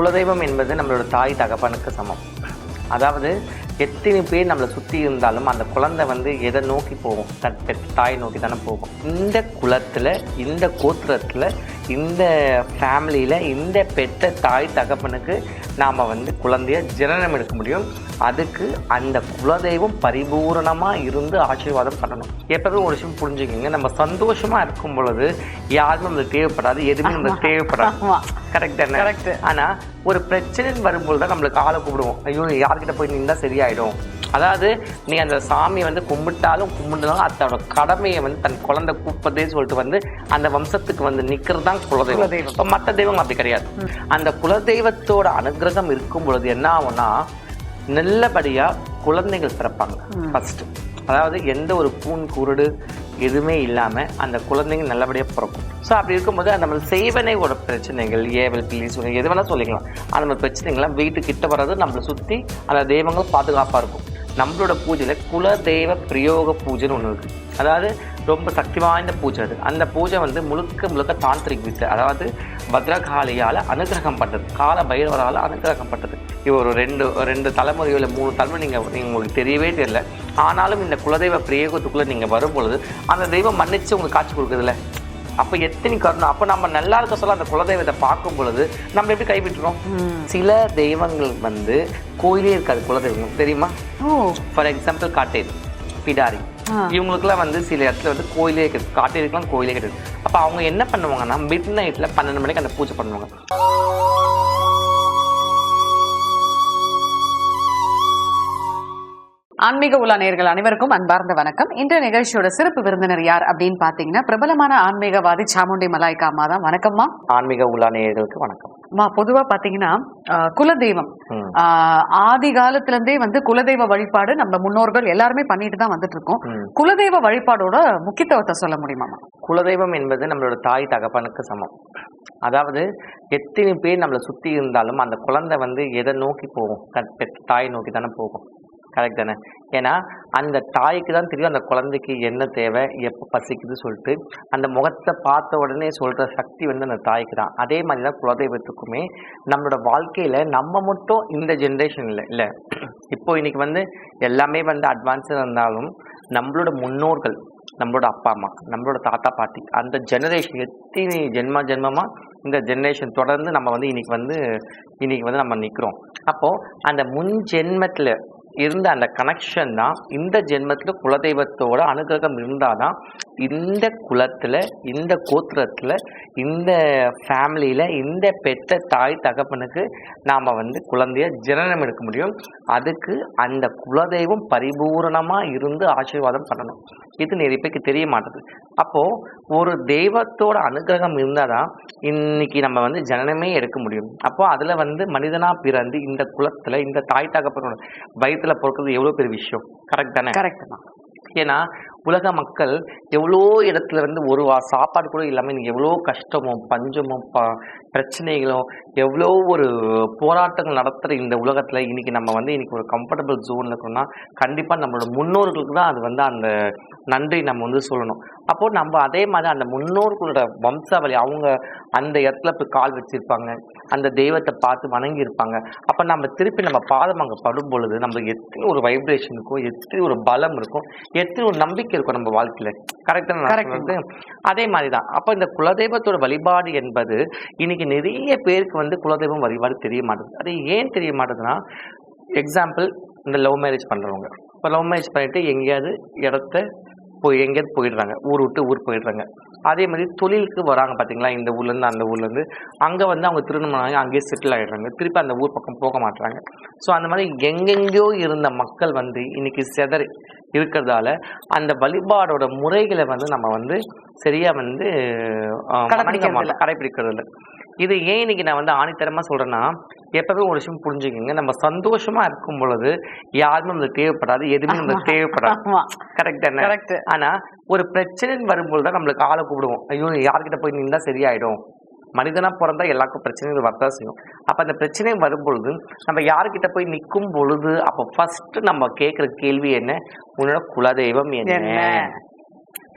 குலதெய்வம் என்பது நம்மளோட தாய் தகப்பனுக்கு சமம். அதாவது எத்தனை பேர் நம்மளை சுற்றி இருந்தாலும் அந்த குழந்தை வந்து எதை நோக்கி போகும்? தன் பெற்ற தாயை நோக்கி தானே போகும். இந்த குலத்தில் இந்த கோத்திரத்தில் இந்த ஃபேமிலியில் இந்த பெற்ற தாய் தகப்பனுக்கு நாம் வந்து குழந்தைய ஜனனம் எடுக்க முடியும். அதுக்கு அந்த குலதெய்வம் பரிபூரணமாக இருந்து ஆசீர்வாதம் பண்ணணும். எப்பவுமே ஒரு விஷயம் புரிஞ்சுக்கோங்க. நம்ம சந்தோஷமாக இருக்கும் பொழுது யாருமே நம்மளுக்கு தேவைப்படாது. எதுவுமே நம்மளுக்கு தேவைப்படாது. கரெக்ட் தானே? Correct. ஆனா ஒரு பிரச்சனைன்னு வரும்போது தான் நம்மளுக்கு ஆளை கூப்பிடுவோம். ஐயோ யார்கிட்ட போய் நின்றா சரியாயிடும். அதாவது நீ அந்த சாமி வந்து கும்பிட்டாலும் கும்பிட்டாலும் அதோட கடமையை வந்து தன் குழந்தை கூப்பதே சொல்லிட்டு வந்து அந்த வம்சத்துக்கு வந்து நிக்கிறது தான் குலதெய்வம். இப்போ மற்ற தெய்வம் அப்படி கிடையாது. அந்த குலதெய்வத்தோட அனுகிரகம் இருக்கும் பொழுது என்ன ஆகும்னா நல்லபடியா குழந்தைகள் பிறப்பாங்க. ஃபர்ஸ்ட் அதாவது எந்த ஒரு பூன் குருடு எதுவுமே இல்லாம அந்த குழந்தைங்க நல்லபடியா பிறக்கும். ஸோ அப்படி இருக்கும்போது நம்ம செய்வனையோட பிரச்சனைகள் ஏவல் பிள்ளை சொல்லி எது வேணா சொல்லிக்கலாம். அந்த மாதிரி பிரச்சனைகள்லாம் வீட்டு கிட்ட வர்றது நம்மளை சுத்தி அந்த தெய்வங்கள் பாதுகாப்பா இருக்கும். நம்மளோட பூஜையில் குலதெய்வ பிரயோக பூஜைன்னு ஒன்று இருக்குது அதாவது ரொம்ப சக்தி வாய்ந்த பூஜை அது. அந்த பூஜை வந்து முழுக்க முழுக்க தாந்திரிக் வித்தை. அதாவது பத்ரகாளியால் அனுகிரகம் பட்டது கால பைரவரால் அனுகிரகம் பட்டது இது ஒரு ரெண்டு ரெண்டு தலைமுறையோ இல்லை மூணு தலைமுறை நீங்கள் நீங்கள் உங்களுக்கு தெரியவே தெரியல. ஆனாலும் இந்த குலதெய்வ பிரயோகத்துக்குள்ளே நீங்கள் வரும் பொழுது அந்த தெய்வம் மன்னித்து உங்களுக்கு காட்சி கொடுக்குறதில்ல. அப்ப எத்தனை கருணம் அப்ப நம்ம நல்லா இருக்க சொல்ல அந்த குலதெய்வத்தை பார்க்கும் பொழுது நம்ம எப்படி கைவிட்டுறோம்? சில தெய்வங்கள் வந்து கோயிலே இருக்காது குலதெய்வம். தெரியுமா? ஃபார் எக்ஸாம்பிள் காட்டேரி பிடாரி. இவங்களுக்குலாம் வந்து சில இடத்துல வந்து கோயிலே கிடையாது காட்டேரிக்கெல்லாம் கோயிலே கிடையாது. அப்போ அவங்க என்ன பண்ணுவாங்கன்னா மிட் நைட்டில் பன்னெண்டு மணிக்கு அந்த பூஜை பண்ணுவாங்க. ஆன்மீக உலா நேயர்கள் அனைவருக்கும் அன்பார்ந்த வணக்கம். இன்றைய நிகழ்ச்சியோட சிறப்பு விருந்தினர் யார் அப்படின்னு பாத்தீங்கன்னா பிரபலமான ஆன்மீகவாதி சாமுண்டி மலாய்க்கா அம்மா தான். வணக்கம்மா. ஆன்மீக உலா நேயர்களுக்கு வணக்கம். அம்மா பொதுவா பாத்தீங்கன்னா குலதெய்வம். ம். ஆஹ், ஆதி காலத்துல இருந்தே வந்து குலதெய்வ வழிபாடு நம்ம முன்னோர்கள் எல்லாருமே பண்ணிட்டு தான் வந்துட்டு இருக்கோம் ம். குலதெய்வ வழிபாடோட முக்கியத்துவத்தை சொல்ல முடியுமாமா குலதெய்வம் என்பது நம்மளோட தாய் தகப்பனுக்கு சமம். அதாவது எத்தனை பேர் நம்மளை சுற்றி இருந்தாலும் அந்த குழந்தை வந்து எதை நோக்கி போகும்? தாயை நோக்கி தானே போகும். கரெக்ட் தானே. ஏன்னா அந்த தாய்க்கு தான் தெரியும் அந்த குழந்தைக்கு என்ன தேவை எப்போ பசிக்குது சொல்லிட்டு. அந்த முகத்தை பார்த்த உடனே சொல்கிற சக்தி வந்து அந்த தாய்க்கு தான். அதே மாதிரி தான் குலதெய்வத்துக்குமே நம்மளோட வாழ்க்கையில் நம்ம மட்டும் இந்த ஜென்ரேஷனில் இல்லை. இப்போ இன்றைக்கி வந்து எல்லாமே வந்து அட்வான்ஸாக இருந்தாலும் நம்மளோட முன்னோர்கள் நம்மளோட அப்பா அம்மா நம்மளோட தாத்தா பாட்டி அந்த ஜெனரேஷன் எத்தனை ஜென்மா ஜென்மமாக இந்த ஜென்ரேஷன் தொடர்ந்து நம்ம வந்து இன்றைக்கி வந்து இன்னைக்கு வந்து நம்ம நிற்கிறோம் அப்போது அந்த முன் ஜென்மத்தில் இருந்த அந்த கனெக்ஷன் தான் இந்த ஜென்மத்தில் குலதெய்வத்தோட அனுகிரகம் இருந்தாதான் இந்த குலத்தில் இந்த கோத்திரத்தில் இந்த ஃபேமிலியில் இந்த பெற்ற தாய் தகப்பனுக்கு நாம் வந்து குழந்தைய ஜனனம் எடுக்க முடியும். அதுக்கு அந்த குலதெய்வம் பரிபூரணமாக இருந்து ஆசீர்வாதம் பண்ணணும். இது நிறைய பேருக்கு தெரிய மாட்டுது. அப்போது ஒரு தெய்வத்தோட அனுகிரகம் இருந்தால் தான் இன்னைக்கு நம்ம வந்து ஜனனமே எடுக்க முடியும். அப்போ அதில் வந்து மனிதனாக பிறந்து இந்த குலத்தில் இந்த தாய் தகப்பனோட வயிற்றுல பிறக்கிறது எவ்வளோ பெரிய விஷயம்? கரெக்ட் தானே? கரெக்ட் தான். ஏன்னா உலக மக்கள் எவ்வளோ இடத்துல இருந்து ஒரு வா சாப்பாடு கூட இல்லாமல் இன்னைக்கு எவ்வளோ கஷ்டமும் பஞ்சமும் ப பிரச்சனைகளும் எவ்வளோ ஒரு போராட்டங்கள் நடத்துகிற இந்த உலகத்தில் இன்னைக்கு நம்ம வந்து இன்னைக்கு ஒரு கம்ஃபர்டபுள் ஜோனில் இருக்கோம்னா கண்டிப்பாக நம்மளோட முன்னோர்களுக்கு தான் அது வந்து அந்த நன்றி நம்ம வந்து சொல்லணும். அப்போது நம்ம அதே மாதிரி அந்த முன்னோர்களோட வம்சாவளி அவங்க அந்த இடத்துல போய் கால் வச்சிருப்பாங்க. அந்த தெய்வத்தை பார்த்து வணங்கி இருப்பாங்க அப்போ நம்ம திருப்பி நம்ம பாதம் அங்கே படும் பொழுது நம்மளுக்கு எத்தனை ஒரு வைப்ரேஷன் இருக்கும் எத்தனை ஒரு பலம் இருக்கும் எத்தனை ஒரு நம்பிக்கை இருக்கும் நம்ம வாழ்க்கையில. Correct. அதே மாதிரி தான். அப்போ இந்த குலதெய்வத்தோட வழிபாடு என்பது இன்னைக்கு நிறைய பேருக்கு வந்து குலதெய்வம் வழிபாடு தெரிய மாட்டேங்குது அது ஏன் தெரிய மாட்டேதுன்னா எக்ஸாம்பிள் இந்த லவ் மேரேஜ் பண்ணுறவங்க இப்போ லவ் மேரேஜ் பண்ணிவிட்டு எங்கேயாவது இடத்த போய் எங்கேயாவது போயிடுறாங்க. ஊர் விட்டு ஊர் போயிடுறாங்க. அதே மாதிரி தொழிலுக்கு வராங்க பார்த்தீங்களா இந்த ஊர்லேருந்து அந்த ஊர்லேருந்து. அங்கே வந்து அவங்க திருமணம் ஆகி அங்கேயே செட்டில் ஆகிடுறாங்க திருப்பி அந்த ஊர் பக்கம் போக மாட்டாங்க ஸோ அந்த மாதிரி எங்கெங்கேயோ இருந்த மக்கள் வந்து இன்னைக்கு செதறி இருக்கிறதால அந்த வழிபாடோட முறைகளை வந்து நம்ம வந்து சரியா வந்து கடைப்பிடிக்கிறது மாட்டோம், கடைப்பிடிக்கிறது இல்லை இது ஏன் இன்னைக்கு நான் வந்து ஆணித்தரமா சொல்றேன்னா எப்பவுமே ஒரு விஷயம் புரிஞ்சுக்கோங்க. நம்ம சந்தோஷமா இருக்கும் பொழுது யாருமே நம்மளுக்கு தேவைப்படாது எதுவுமே நம்மளுக்கு தேவைப்படாது. கரெக்ட் தானே? கரெக்ட் ஆனா ஒரு பிரச்சனைன்னு வரும்போது தான் நம்மளுக்கு ஆளை கூப்பிடுவோம். ஐயோ யார்கிட்ட போய் நின்றா சரியாயிடும். மனிதனா பிறந்தா எல்லாருக்கும் பிரச்சனைகள் வரதான் செய்யும். அப்ப அந்த பிரச்சனை வரும்பொழுது நம்ம யார்கிட்ட போய் நிற்கும் பொழுது அப்ப ஃபர்ஸ்ட் நம்ம கேட்குற கேள்வி என்ன? உன்னோட குலதெய்வம் என்ன?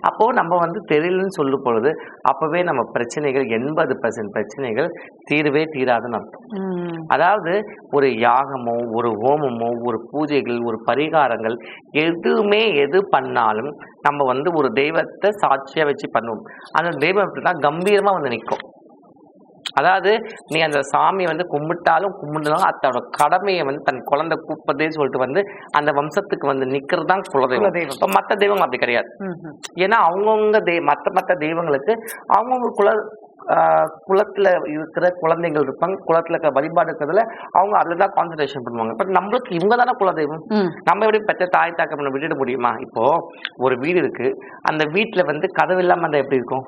என்ன? அப்போ நம்ம வந்து தெரியலன்னு சொல்லும் பொழுது அப்பவே நம்ம பிரச்சனைகள் எண்பது பர்சன்ட் பிரச்சனைகள் தீரவே தீராதுன்னு அர்த்தம். அதாவது ஒரு யாகமோ ஒரு ஹோமமோ ஒரு பூஜைகள் ஒரு பரிகாரங்கள் எதுவுமே எது பண்ணாலும் நம்ம வந்து ஒரு தெய்வத்தை சாட்சியா வச்சு பண்ணுவோம் அந்த தெய்வம் எப்படின்னா கம்பீரமா வந்து நிற்கும் அதாவது நீ அந்த சாமி வந்து கும்பிட்டாலும் கும்பிட்டாலும் அதோட கடமையை வந்து தன் குழந்தை கூப்பதே சொல்லிட்டு வந்து அந்த வம்சத்துக்கு வந்து நிக்கிறது தான் குலதெய்வம். இப்போ மற்ற தெய்வங்கள் அப்படி கிடையாது. ஏன்னா அவங்கவுங்க தெய் மற்ற மற்ற தெய்வங்களுக்கு அவங்கவுங்க குல ஆஹ் குலத்துல இருக்கிற குழந்தைகள் இருப்பாங்க. குலத்துல இருக்கிற வழிபாடு இருக்கிறதுல அவங்க அதில் தான் கான்சன்ட்ரேஷன் பண்ணுவாங்க. பட் நம்மளுக்கு இவங்க தானே குலதெய்வம். நம்ம எப்படி பெற்ற தாய் தாக்கப்பண்ண விட்டுட முடியுமா? இப்போ ஒரு வீடு இருக்கு. அந்த வீட்டுல வந்து கதவு இல்லாம இருந்தா எப்படி இருக்கும்?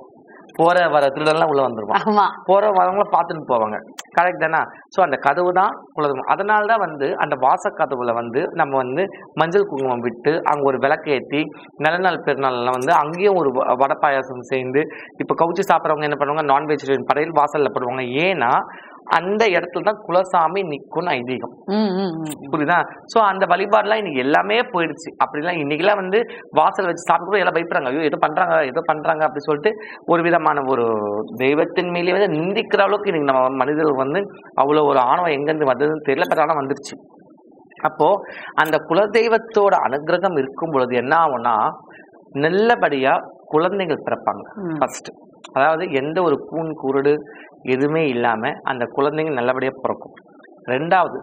போற வர திருடெல்லாம் உள்ள வந்துருவான். ஆமா. போற வரவங்கள பார்த்துட்டு போவாங்க. கரெக்ட் தானே? ஸோ அந்த கதவு தான் குலதெய்வம் அதனால தான் வந்து அந்த வாச கதவுல வந்து நம்ம வந்து மஞ்சள் குங்குமம் விட்டு அங்கே ஒரு விளக்கு ஏற்றி நல்ல நாள் பெருநாள்லாம் வந்து அங்கேயும் ஒரு வ- வடை பாயாசம் சேர்ந்து இப்போ கவுச்சி சாப்பிட்றவங்க என்ன பண்ணுவாங்க? நான் வெஜிடேரியன் படையல் வாசல்ல போடுவாங்க. ஏன்னா அந்த இடத்துல தான் குலசாமி நிற்கும்னு ஐதீகம். புரியுதா? ஸோ அந்த வழிபாடுலாம் இன்னைக்கு எல்லாமே போயிடுச்சு. அப்படிலாம் இன்னைக்கெல்லாம் வந்து வாசல் வச்சு சாப்பிட்டு எல்லாம் பயப்படுறாங்க. ஐயோ ஏதோ பண்றாங்க ஏதோ பண்றாங்க அப்படி சொல்லிட்டு ஒரு விதமான ஒரு தெய்வத்தின் மேலே வந்து நிந்திக்கிற அளவுக்கு இன்னைக்கு நம்ம மனிதர்கள் வந்து அவ்வளோ ஒரு ஆணவம் எங்கேருந்து வந்ததுன்னு தெரியல பட் ஆனால் வந்துருச்சு. அப்போ அந்த குலதெய்வத்தோட அனுகிரகம் இருக்கும் பொழுது என்ன ஆகும்னா நல்லபடியா குழந்தைகள் பிறப்பாங்க. ஃபர்ஸ்ட் அதாவது எந்த ஒரு கூண் குருடு எதுவுமே இல்லாமல் அந்த குழந்தைங்க நல்லபடியாக பிறக்கும். ரெண்டாவது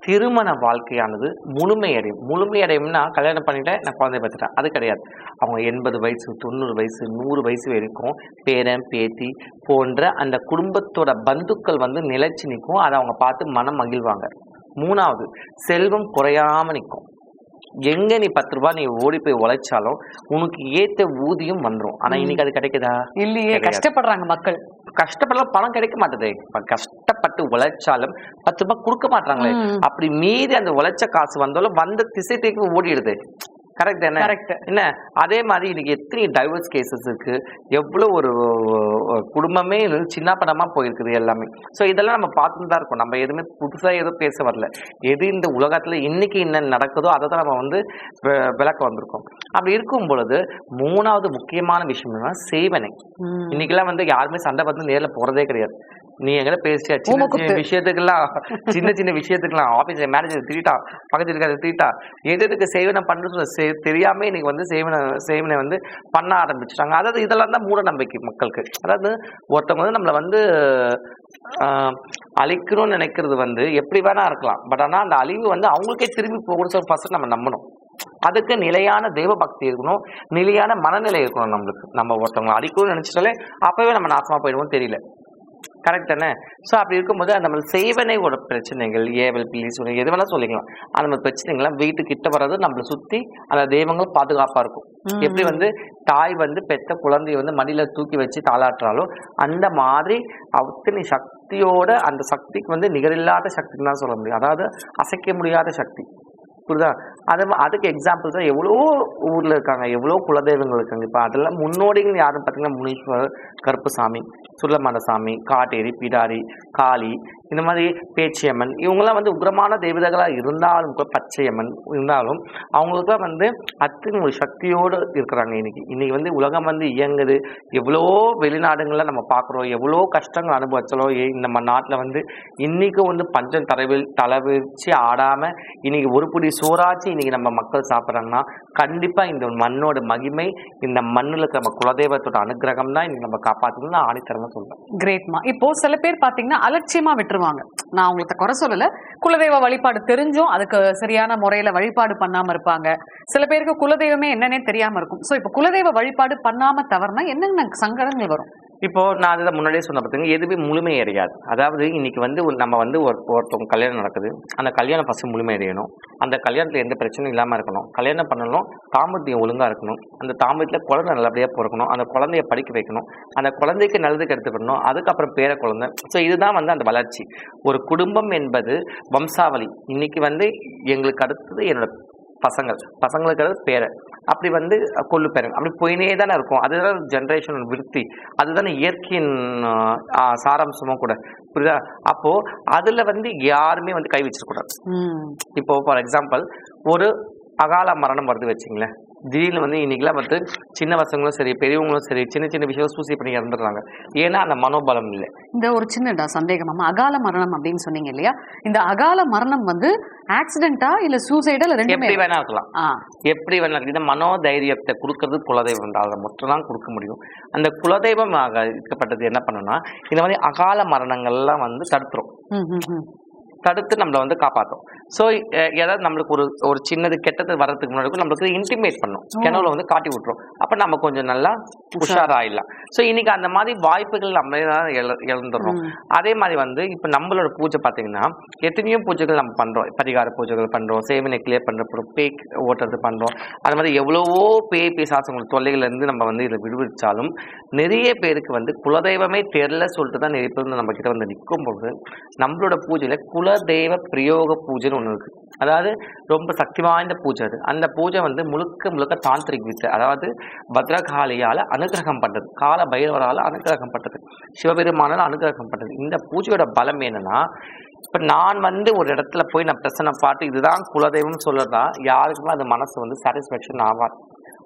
திருமண வாழ்க்கையானது முழுமையடையும் முழுமையடையும்னா கல்யாணம் பண்ணிட்டேன் நான் குழந்தை பார்த்துட்டேன் அது கிடையாது. அவங்க எண்பது வயசு தொண்ணூறு வயசு நூறு வயசு வரைக்கும் பேரன் பேத்தி போன்ற அந்த குடும்பத்தோட பந்துக்கள் வந்து நிலைச்சு நிற்கும். அதை அவங்க பார்த்து மனம் மகிழ்வாங்க. மூணாவது செல்வம் குறையாமல் நிற்கும். எங்க நீ பத்து ரூபாய் நீ ஓடி போய் உழைச்சாலும் உனக்கு ஏத்த ஊதியம் வந்துரும். ஆனா இன்னைக்கு அது கிடைக்குதா? இல்லையே. கஷ்டப்படுறாங்க மக்கள். கஷ்டப்படலாம் பணம் கிடைக்க மாட்டேதே. இப்ப கஷ்டப்பட்டு உழைச்சாலும் பத்து ரூபாய் கொடுக்க மாட்டாங்களே. அப்படி மீறி அந்த உழைச்ச காசு வந்தாலும் வந்த திசை தேக்கி ஓடிடுது. கரெக்ட் என்ன கரெக்ட் என்ன? அதே மாதிரி இன்னைக்கு எத்தனை டைவர்ஸ் கேசஸ் இருக்கு? எவ்வளவு ஒரு குடும்பமே சின்ன படமா போயிருக்குது எல்லாமே. ஸோ இதெல்லாம் நம்ம பார்த்துட்டு தான் இருக்கோம். நம்ம எதுவுமே புதுசா எதுவும் பேச வரல. எது இந்த உலகத்துல இன்னைக்கு என்ன நடக்குதோ அதை தான் நம்ம வந்து விளக்க வந்திருக்கோம். அப்படி இருக்கும் பொழுது மூணாவது முக்கியமான விஷயம் என்னன்னா சேவனை. இன்னைக்கெல்லாம் வந்து யாருமே சண்டை வந்து நேர்ல போறதே கிடையாது. நீ எங்கிட்ட பேசியா சின்ன. சின்ன விஷயத்துக்கெல்லாம் சின்ன சின்ன விஷயத்துக்கெல்லாம் ஆபீஸ்ல மேனேஜர் திட்டா பக்கத்துல இருக்கிறத திட்டா எது எதுக்கு சேவனை பண்றது செ- தெரியாம இன்னைக்கு வந்து சேவனை சேவனை வந்து பண்ண ஆரம்பிச்சிட்டாங்க. அதாவது இதெல்லாம் தான் மூட நம்பிக்கை மக்களுக்கு. அதாவது ஒருத்தவங்க வந்து நம்மளை வந்து ஆஹ், அழிக்கணும்னு நினைக்கிறது வந்து எப்படி வேணா இருக்கலாம். பட் ஆனா அந்த அழிவு வந்து அவங்களுக்கே திரும்பி போகணும் சொல்லி ஃபர்ஸ்ட் நம்ம நம்பணும். அதுக்கு நிலையான தெய்வ பக்தி இருக்கணும். நிலையான மனநிலை இருக்கணும் நம்மளுக்கு. நம்ம ஒருத்தவங்க அழிக்கணும்னு நினைச்சிட்டாலே அப்பவே நம்ம நாசமா போயிடுவோம் தெரியல. கரெக்ட் தானே? ஸோ அப்படி இருக்கும்போது அந்த நம்ம செய்வனை ஒரு பிரச்சனைகள் ஏவல் பிள்ளை சொல்லி எது வேணா சொல்லிக்கலாம். அந்த மாதிரி பிரச்சனைகள்லாம் வீட்டு கிட்ட வர்றது நம்மளை சுத்தி அந்த தெய்வங்கள் பாதுகாப்பா இருக்கும். எப்படி வந்து தாய் வந்து பெத்த குழந்தைய வந்து மடியில தூக்கி வச்சு தாளாட்டுறாலோ அந்த மாதிரி அத்தனை சக்தியோட அந்த சக்திக்கு வந்து நிகரில்லாத சக்தின்னு தான் சொல்ல முடியும். அதாவது அசைக்க முடியாத சக்தி. புரியுதா? அது அதுக்கு எக்ஸாம்பிள் தான் எவ்வளோ ஊர்ல இருக்காங்க எவ்வளோ குலதெய்வங்கள் இருக்காங்க. இப்போ அதெல்லாம் முன்னோடிகள் யாருன்னு பார்த்தீங்கன்னா முனீஸ்வரர் கருப்புசாமி சுள்ளமனசாமி காட்டேரி பிடாரி காளி இந்த மாதிரி பேச்சியம்மன். இவங்கெல்லாம் வந்து உக்ரமான தெய்வதைகளாக இருந்தாலும் கூட பச்சையம்மன் இருந்தாலும் அவங்களுக்குலாம் வந்து அத்தனை ஒரு சக்தியோடு இருக்கிறாங்க இன்னைக்கு. இன்னைக்கு வந்து உலகம் வந்து இயங்குது. எவ்வளோ வெளிநாடுங்களில் நம்ம பார்க்குறோம். எவ்வளோ கஷ்டங்கள் அனுபவிச்சாலோ ஏ- நம்ம நாட்டில் வந்து இன்றைக்கும் வந்து பஞ்சம் தலைவில் தலைவிச்சு ஆடாமல் இன்னைக்கு ஒரு புடி சோறாச்சு இன்னைக்கு நம்ம மக்கள் சாப்பிட்றாங்கன்னா கண்டிப்பாக இந்த மண்ணோட மகிமை இந்த மண்ணில் இருக்கிற நம்ம குலதெய்வத்தோட அனுகிரகம் தான் இன்னைக்கு நம்ம காப்பாற்றணும்னு நான் சொல்கிறேன் கிரேட்மா இப்போ சில பேர் பார்த்தீங்கன்னா அலட்சியமாக அலட்சியமா விட்டுருவாங்க. நான் அவங்கள்ட குறை சொல்லல. குலதெய்வ வழிபாடு தெரிஞ்சும் அதுக்கு சரியான முறையில வழிபாடு பண்ணாம இருப்பாங்க. சில பேருக்கு குலதெய்வமே என்னன்னே தெரியாம இருக்கும். சோ இப்போ குலதெய்வ வழிபாடு பண்ணாம தவறுனா என்னென்ன சங்கடங்கள் வரும்? இப்போ நான் அதை முன்னாடியே சொன்ன பார்த்தீங்க எதுவுமே முழுமையடையாது அதாவது இன்னைக்கு வந்து ஒரு- நம்ம வந்து ஒரு ஒருத்தவங்க கல்யாணம் நடக்குது அந்த கல்யாணம் ஃபஸ்ட்டு முழுமை அந்த கல்யாணத்துல எந்த பிரச்சனையும் இல்லாம இருக்கணும். கல்யாணம் பண்ணணும் தாம்பத்தியம் ஒழுங்கா இருக்கணும். அந்த தாம்பத்தியத்துல குழந்தை நல்லபடியா பிறக்கணும். அந்த குழந்தைய படிக்க வைக்கணும். அந்த குழந்தைக்கு நல்லதுக்கு எடுத்துக்கணும். அதுக்கப்புறம் பேர குழந்தை. ஸோ இதுதான் வந்து அந்த வளர்ச்சி. ஒரு குடும்பம் என்பது வம்சாவளி. இன்னைக்கு வந்து எங்களுக்கு அடுத்தது என்னோட பசங்கள். பசங்களுக்கு அடுத்து பேரை. அப்படி வந்து கொள்ளு பேரன் அப்படி போயினே தானே இருக்கும். அதுதான் ஜென்ரேஷன் விருத்தி. அதுதானே இயற்கையின் சாராம்சமும் கூட. புரியுதா? அப்போ அதுல வந்து யாருமே வந்து கை வச்சிடக்கூடாது. இப்போ ஃபார் எக்ஸாம்பிள் ஒரு அகால மரணம் வருது வச்சுங்களேன். திடீர்னு வந்து இன்னைக்கெல்லாம் வந்து சின்ன பசங்களும் சரி பெரியவங்களும் சரி சின்ன சின்ன விஷயம் சூசி பண்ணி இறந்துடுறாங்க. ஏன்னா அந்த மனோபலம் இல்லை. இந்த ஒரு சின்ன சந்தேகம். அம்மா அகால மரணம் அப்படின்னு சொன்னீங்க இல்லையா? இந்த அகால மரணம் வந்து ஆக்சிடென்ட்டா இல்ல சூசைடா இல்ல ரெண்டுமே எப்படி வேணா இருக்கலாம். எப்படி வேணா இருக்கலாம். இந்த மனோதைரியத்தை கொடுக்கறது குலதெய்வம் தான். அதை மட்டும் தான் கொடுக்க முடியும். அந்த குலதெய்வம் ஆக இருக்கப்பட்டது என்ன பண்ணுன்னா இந்த மாதிரி அகால மரணங்கள்லாம் வந்து தடுத்துரும். தடுத்து நம்மளை வந்து காப்பாற்றும் ஸோ ஏதாவது நம்மளுக்கு ஒரு ஒரு சின்னது கெட்டது வர்றதுக்கு முன்னாடி நம்மளுக்கு இன்டிமேட் பண்ணும். கிணவுல வந்து காட்டி விட்டுரும். அப்போ நம்ம கொஞ்சம் நல்லா உஷாராயிடலாம். ஸோ இன்னைக்கு அந்த மாதிரி வாய்ப்புகள் நம்மளே தான் இழ- இழந்துடுறோம். அதே மாதிரி வந்து இப்போ நம்மளோட பூஜை பார்த்தீங்கன்னா எத்தனையோ பூஜைகள் நம்ம பண்றோம். பரிகார பூஜைகள் பண்றோம். சேவனை கிளியர் பண்றோம் பேக் ஓட்டுறது பண்றோம். அது மாதிரி எவ்வளவோ பேய் பிசாசங்களோட தொல்லைகள்ல இருந்து நம்ம வந்து இதில் விடுவிச்சாலும் நிறைய பேருக்கு வந்து குலதெய்வமே தெரில சொல்லிட்டு தான் நிறைய பேர் நம்ம கிட்ட வந்து நிற்கும் போது நம்மளோட பூஜையில தேவ பிரயோக பூஜைன்னு ஒன்று இருக்குது அதாவது ரொம்ப சக்தி வாய்ந்த பூஜை அது. அந்த பூஜை வந்து முழுக்க முழுக்க தாந்திரிக் வித்தை அதாவது பத்ரகாளியால் அனுகிரகம் பண்ணுறது கால பைரவரால் அனுகிரகம் பண்ணுறது சிவபெருமானால் அனுகிரகம் பண்ணுறது இந்த பூஜையோட பலம் என்னன்னா இப்போ நான் வந்து ஒரு இடத்துல போய் நான் பிரசனை பார்த்து இதுதான் குலதெய்வம் சொல்றதா யாருக்குமே அந்த மனசு வந்து சாட்டிஸ்ஃபேக்ஷன் ஆகாது.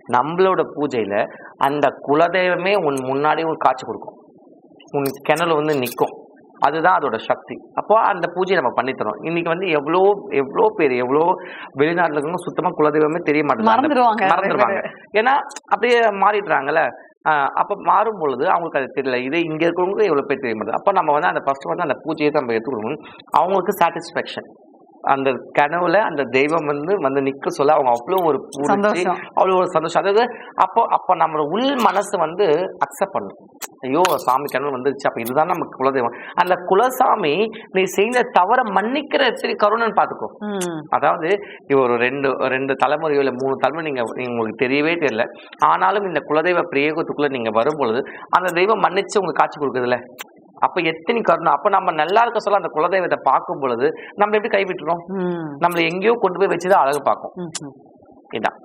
நம்மளோட பூஜையில் அந்த குலதெய்வமே உன் முன்னாடி ஒரு காட்சி கொடுக்கும். உன் கிணறு வந்து நிற்கும் அதுதான் அதோட சக்தி. அப்போ அந்த பூஜையை நம்ம பண்ணித்தரோம் இன்னைக்கு வந்து எவ்வளோ எவ்வளோ பேர் எவ்வளோ வெளிநாட்டுல இருக்கவங்க சுத்தமா குலதெய்வமே தெரிய மாட்டேங்குது. மறந்துடுவாங்க ஏன்னா அப்படியே மாறிடுறாங்கல்ல. அப்ப மாறும் பொழுது அவங்களுக்கு அது தெரியல. இது இங்க இருக்கிறவங்க எவ்வளவு பேர் தெரிய மாட்டேது அப்ப நம்ம வந்து அந்த ஃபர்ஸ்ட் வந்து அந்த பூஜையை நம்ம எடுத்துக்கணும். அவங்களுக்கு சாட்டிஸ்ஃபேக்ஷன் அந்த கனவுல அந்த தெய்வம் வந்து வந்து நிக்க சொல்ல அவங்க அவ்வளோ ஒரு பூரிச்சு. அவ்வளோ ஒரு சந்தோஷம். அதாவது அப்போ அப்போ நம்மளோட உள் மனசு வந்து அக்செப்ட் பண்ணும். ஐயோ சாமி கனவு வந்துருச்சு அப்ப இதுதான் நமக்கு குலதெய்வம். அந்த குலசாமி நீ செய்த தவற மன்னிக்கிற சரி கருணன் பார்த்துக்கோ. அதாவது ஒரு ரெண்டு ரெண்டு தலைமுறையோ இல்லை மூணு தலைமுறை நீங்க நீங்க உங்களுக்கு தெரியவே தெரியல. ஆனாலும் இந்த குலதெய்வ பிரயோகத்துக்குள்ள நீங்க வரும் பொழுது அந்த தெய்வம் மன்னிச்சு உங்களுக்கு காட்சி கொடுக்குதுல்ல? அப்ப எத்தனை கருணை? அப்ப நம்ம நல்லா இருக்க சொல்ல அந்த குலதெய்வத்தை பார்க்கும் பொழுது நம்ம எப்படி கைவிட்டுறோம். நம்மள எங்கேயோ கொண்டு போய் வச்சுதான் அழகு பார்க்கும். இதான்.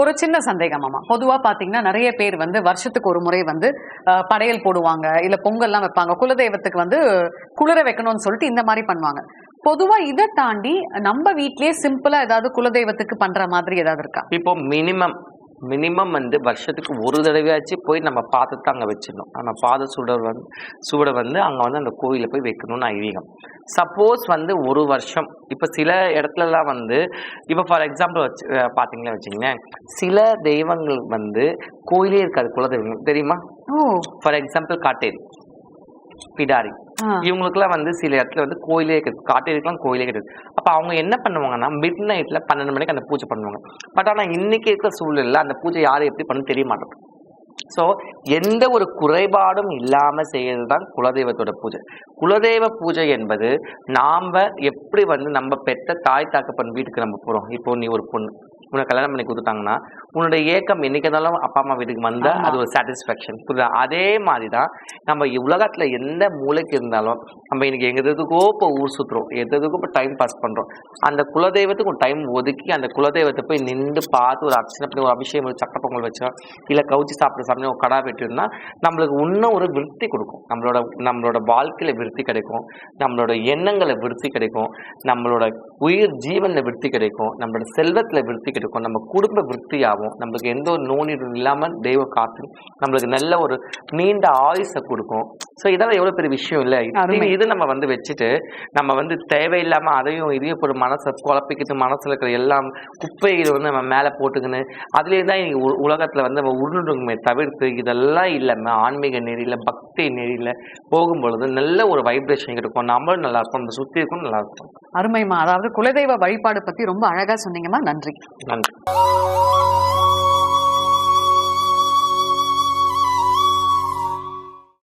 ஒரு சின்ன சந்தேகம் ஆமா. பொதுவா பாத்தீங்கன்னா நிறைய பேர் வந்து வருஷத்துக்கு ஒரு முறை வந்து படையல் போடுவாங்க இல்ல பொங்கல்லாம் வைப்பாங்க. குலதெய்வத்துக்கு வந்து குளிர வைக்கணும்னு சொல்லிட்டு இந்த மாதிரி பண்ணுவாங்க. பொதுவா இதை தாண்டி நம்ம வீட்லயே சிம்பிளா ஏதாவது குலதெய்வத்துக்கு பண்ற மாதிரி ஏதாவது இருக்கா? இப்போ மினிமம் மினிமம் வந்து வருஷத்துக்கு ஒரு தடவையாச்சும் போய் நம்ம பாதத்தை அங்கே வச்சிடணும். நம்ம பாத சுடர் வந்து சுவடை வந்து அங்கே வந்து அந்த கோயிலில் போய் வைக்கணும்னு ஐதீகம். சப்போஸ் வந்து ஒரு வருஷம். இப்போ சில இடத்துலலாம் வந்து இப்போ ஃபார் எக்ஸாம்பிள் வச்சு அஹ் பார்த்தீங்களா வச்சுங்களேன் சில தெய்வங்கள் வந்து கோயிலே இருக்காது குலதெய்வம் தெரியுமா? ஃபார் எக்ஸாம்பிள் காட்டேரி. பிடாரி. இவங்களுக்குலாம் வந்து சில இடத்துல வந்து கோயிலே கிடையாது காட்டேரிக்கெல்லாம் கோயிலே கிடையாது அப்போ அவங்க என்ன பண்ணுவாங்கன்னா மிட் நைட்ல பன்னெண்டு மணிக்கு அந்த பூஜை பண்ணுவாங்க. பட் ஆனால் இன்னைக்கு இருக்கிற சூழ்நிலையில் அந்த பூஜை யாரும் எப்படி பண்ணு தெரிய மாட்டேங்குது. ஸோ எந்த ஒரு குறைபாடும் இல்லாம செய்யறது தான் குலதெய்வத்தோட பூஜை. குலதெய்வ பூஜை என்பது நாம எப்படி வந்து நம்ம பெற்ற தாய் தாக்கப்பன் வீட்டுக்கு நம்ம போறோம். இப்போ நீ ஒரு பொண்ணு உன்னை கல்யாணம் பண்ணி கொடுத்துட்டாங்கன்னா உன்னோட ஏக்கம் என்னைக்கு இருந்தாலும் அப்பா அம்மா வீட்டுக்கு வந்தா ஆமா. அது ஒரு சாட்டிஸ்ஃபேக்ஷன் புரியுதா? அதே மாதிரி தான் நம்ம உலகத்துல எந்த மூலைக்கு இருந்தாலும் நம்ம இன்னைக்கு எங்க எதுக்கோ இப்போ ஊர் எது எதுக்கோ இப்போ டைம் பாஸ் பண்றோம். அந்த குலதெய்வத்துக்கு ஒரு டைம் ஒதுக்கி அந்த குலதெய்வத்தை போய் நின்று பார்த்து ஒரு அர்ச்சனை பண்ணி ஒரு அபிஷேகம் ஒரு சக்கரை பொங்கல் வச்சா இல்ல கவுச்சி சாப்பிட்ற ஒரு கடா வெட்டிருந்தா நம்மளுக்கு இன்னும் ஒரு விருத்தி கொடுக்கும். நம்மளோட நம்மளோட வாழ்க்கையில விருத்தி கிடைக்கும். நம்மளோட எண்ணங்களை விருத்தி கிடைக்கும். நம்மளோட உயிர் ஜீவன்ல விருத்தி கிடைக்கும். நம்மளோட செல்வத்துல விருத்தி கிடைக்கும். நம்ம குடும்ப விருத்தியாகும். நம்மளுக்கு எந்த ஒரு நோயும் இல்லாம தெய்வம் காத்து நம்மளுக்கு நல்ல ஒரு நீண்ட ஆயுசை கொடுக்கும். ஸோ இதெல்லாம் எவ்வளவு பெரிய விஷயம் இல்லை. இது நம்ம வந்து வச்சுட்டு நம்ம வந்து தேவையில்லாம அதையும் இதையும் ஒரு மனசை குழப்பிக்கிட்டு மனசுல இருக்கிற எல்லாம் குப்பைகளை வந்து நம்ம மேல போட்டுக்கின்னு அதுலேயே தான் உலகத்துல வந்து நம்ம உருண்டுமே தவிர்த்து இதெல்லாம் இல்லாம ஆன்மீக நெறியில பக்தி நெறியில போகும்பொழுது நல்ல ஒரு வைப்ரேஷன் இருக்கும் நம்மளும் நல்லா இருக்கும் நம்ம சுத்தி இருக்கும் நல்லா இருக்கும் அருமைமா அதாவது குலதெய்வ வழிபாடு பத்தி ரொம்ப அழகா சொன்னீங்கம்மா. நன்றி. நன்றி.